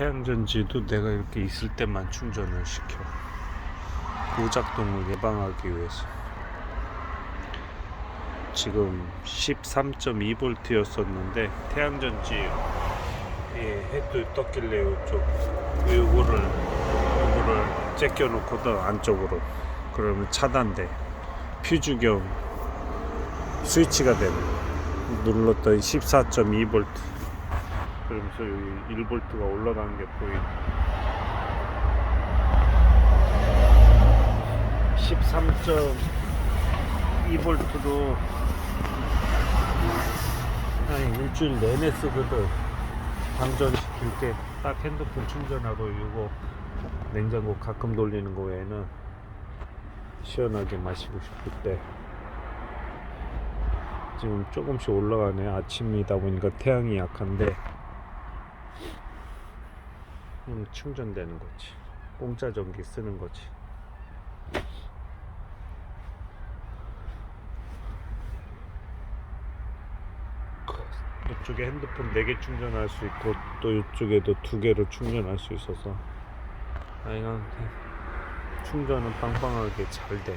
태양전지도 내가 이렇게 있을 때만 충전을 시켜. 고작동을 예방하기 위해서. 지금 13.2V였었는데 태양전지 예, 해도 떴길래 이쪽 요거를 요거를 제껴 놓거든 안쪽으로 그러면 차단돼. 퓨즈 겸 스위치가 되는 눌렀더니 14.2V 그러면서 여기 1V가 올라가는 게 보이네. 13.2V로 한 일주일 내내 쓰거든 방전시킬 때 딱 핸드폰 충전하고 이거 냉장고 가끔 돌리는 거 외에는 시원하게 마시고 싶을 때 지금 조금씩 올라가네. 아침이다 보니까 태양이 약한데 음, 충전되는 거지. 공짜 전기 쓰는 거지. 이쪽에 핸드폰 4개 충전할 수 있고 또 이쪽에도 두 개로 충전할 수 있어서. 아 이건 충전은 빵빵하게 잘 돼.